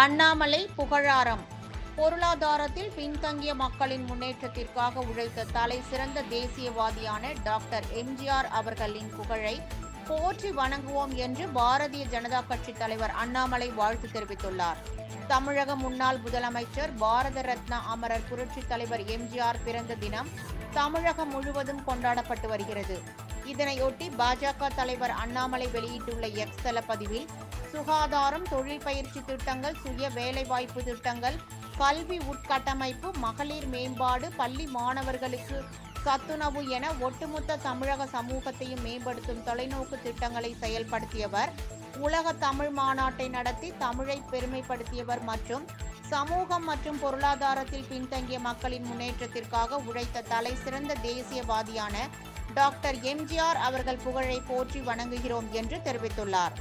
அண்ணாமலை புகழாரம். பொருளாதாரத்தில் பின்தங்கிய மக்களின் முன்னேற்றத்திற்காக உழைத்த தலை சிறந்த தேசியவாதியான டாக்டர் எம்ஜிஆர் அவர்களின் புகழை போற்றி வணங்குவோம் என்று பாரதிய ஜனதா கட்சி தலைவர் அண்ணாமலை வாழ்த்து தெரிவித்துள்ளார். தமிழக முன்னாள் முதலமைச்சர் பாரத ரத்னா அமரர் புரட்சித் தலைவர் எம்ஜிஆர் பிறந்த தினம் தமிழகம் முழுவதும் கொண்டாடப்பட்டு வருகிறது. இதனையொட்டி பாஜக தலைவர் அண்ணாமலை வெளியிட்டுள்ள எக்ஸ் தள பதிவில் சுகாதாரம் தொழில் பயிற்சி திட்டங்கள் சுய வேலைவாய்ப்பு திட்டங்கள் கல்வி உட்கட்டமைப்பு மகளிர் மேம்பாடு பள்ளி மாணவர்களுக்கு சத்துணவு என ஒட்டுமொத்த தமிழக சமூகத்தையும் மேம்படுத்தும் தொலைநோக்கு திட்டங்களை செயல்படுத்தியவர் உலக தமிழ் மாநாட்டை நடத்தி தமிழை பெருமைப்படுத்தியவர் மற்றும் சமூகம் மற்றும் பொருளாதாரத்தில் பின்தங்கிய மக்களின் முன்னேற்றத்திற்காக உழைத்த தலை சிறந்த தேசியவாதியான டாக்டர் எம்ஜிஆர் அவர்கள் புகழை போற்றி வணங்குகிறோம் என்று தெரிவித்துள்ளார்.